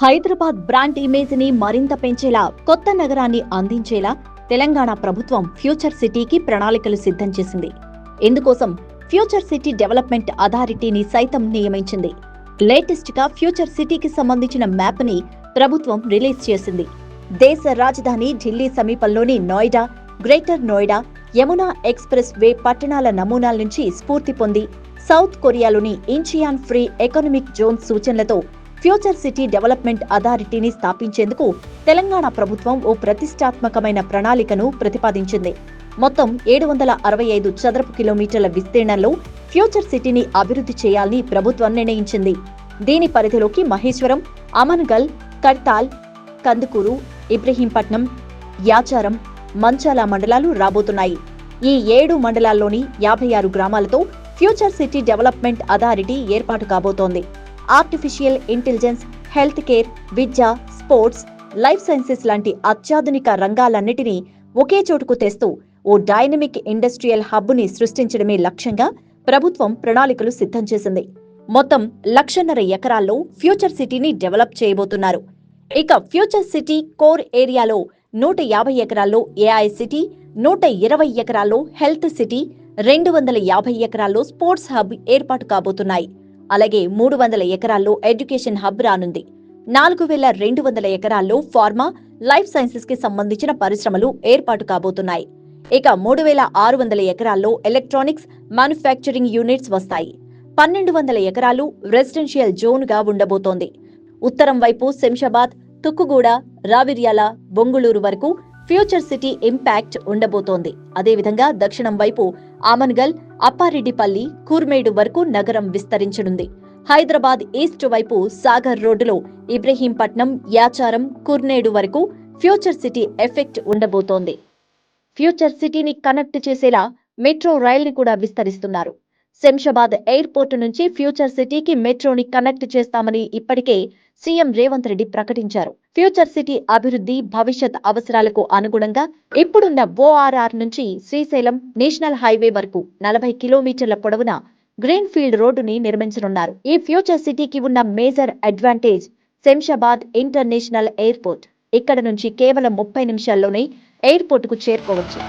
Hyderabad brand ఇమేజ్ని మరింత పెంచేలా కొత్త నగరాన్ని అందించేలా తెలంగాణ ప్రభుత్వం ఫ్యూచర్ సిటీకి ప్రణాళికలు సిద్ధం చేసింది. ఇందుకోసం ఫ్యూచర్ సిటీ డెవలప్మెంట్ అథారిటీని సైతం నియమించింది. లేటెస్ట్గా ఫ్యూచర్ సిటీకి సంబంధించిన మ్యాప్ని ప్రభుత్వం రిలీజ్ చేసింది. దేశ రాజధాని ఢిల్లీ సమీపంలోని Noida greater Noida Yamuna expressway పట్టణాల నమూనాల నుంచి స్ఫూర్తి పొంది సౌత్ కొరియాలోని ఇంచియాన్ ఫ్రీ ఎకనామిక్ జోన్ సూచనలతో ఫ్యూచర్ సిటీ డెవలప్మెంట్ అథారిటీని స్థాపించేందుకు తెలంగాణ ప్రభుత్వం ఓ ప్రతిష్టాత్మకమైన ప్రణాళికను ప్రతిపాదించింది. మొత్తం ఏడు వందల అరవై ఐదు చదరపు కిలోమీటర్ల విస్తీర్ణంలో ఫ్యూచర్ సిటీని అభివృద్ధి చేయాలని ప్రభుత్వం నిర్ణయించింది. దీని పరిధిలోకి మహేశ్వరం అమన్గల్ కడ్తాల్ కందుకూరు ఇబ్రహీంపట్నం యాచారం మంచాల మండలాలు రాబోతున్నాయి. ఈ ఏడు మండలాల్లోని యాభై ఆరు గ్రామాలతో ఫ్యూచర్ సిటీ డెవలప్మెంట్ అథారిటీ ఏర్పాటు కాబోతోంది. ఆర్టిఫిషియల్ ఇంటెలిజెన్స్ హెల్త్ కేర్ విద్య స్పోర్ట్స్ లైఫ్ సైన్సెస్ లాంటి అత్యాధునిక రంగాలన్నిటినీ ఒకే చోటుకు తెస్తూ ఓ డైనమిక్ ఇండస్ట్రియల్ హబ్ని సృష్టించడమే లక్ష్యంగా ప్రభుత్వం ప్రణాళికలు సిద్ధం చేసింది. మొత్తం లక్షన్నర ఎకరాల్లో ఫ్యూచర్ సిటీని డెవలప్ చేయబోతున్నారు. ఇక ఫ్యూచర్ సిటీ కోర్ ఏరియాలో నూట యాభై ఎకరాల్లో ఏఐ సిటీ నూట ఇరవై ఎకరాల్లో హెల్త్ సిటీ రెండు వందల యాభై ఎకరాల్లో స్పోర్ట్స్ హబ్ ఏర్పాటు కాబోతున్నాయి. అలాగే మూడు వందల ఎకరాల్లో ఎడ్యుకేషన్ హబ్ రానుంది. నాలుగు వేల రెండు వందల ఎకరాల్లో ఫార్మా లైఫ్ సైన్సెస్కి సంబంధించిన పరిశ్రమలు ఏర్పాటు కాబోతున్నాయి. ఇక మూడు వేల ఆరు వందల ఎకరాల్లో ఎలక్ట్రానిక్స్ మ్యానుఫ్యాక్చరింగ్ యూనిట్స్ వస్తాయి. పన్నెండు వందల ఎకరాలు రెసిడెన్షియల్ జోన్గా ఉండబోతోంది. ఉత్తరం వైపు శంషాబాద్ తుక్కుగూడ రావిర్యాల బొంగుళూరు వరకు ఫ్యూచర్ సిటీ ఇంపాక్ట్ ఉండబోతోంది. అదేవిధంగా దక్షిణం వైపు ఆమన్గల్ అప్పారెడ్డిపల్లి కూర్మేడు వరకు నగరం విస్తరించనుంది. హైదరాబాద్ ఈస్ట్ వైపు సాగర్ రోడ్డులో ఇబ్రహీంపట్నం యాచారం కుర్నేడు వరకు ఫ్యూచర్ సిటీ ఎఫెక్ట్ ఉండబోతోంది. ఫ్యూచర్ సిటీని కనెక్ట్ చేసేలా మెట్రో రైల్ని కూడా విస్తరిస్తున్నారు. శంషాబాద్ ఎయిర్పోర్ట్ నుంచి ఫ్యూచర్ సిటీకి మెట్రోని కనెక్ట్ చేస్తామని ఇప్పటికే సీఎం రేవంత్ రెడ్డి ప్రకటించారు. ఫ్యూచర్ సిటీ అభివృద్ధి భవిష్యత్ అవసరాలకు అనుగుణంగా ఇప్పుడున్న ఓఆర్ఆర్ నుంచి శ్రీశైలం నేషనల్ హైవే వరకు నలభై కిలోమీటర్ల పొడవున గ్రీన్ ఫీల్డ్ రోడ్డుని నిర్మించనున్నారు. ఈ ఫ్యూచర్ సిటీకి ఉన్న major advantage Shamshabad international airport. ఇక్కడ నుంచి కేవలం ముప్పై నిమిషాల్లోనే ఎయిర్పోర్ట్కు చేరుకోవచ్చు.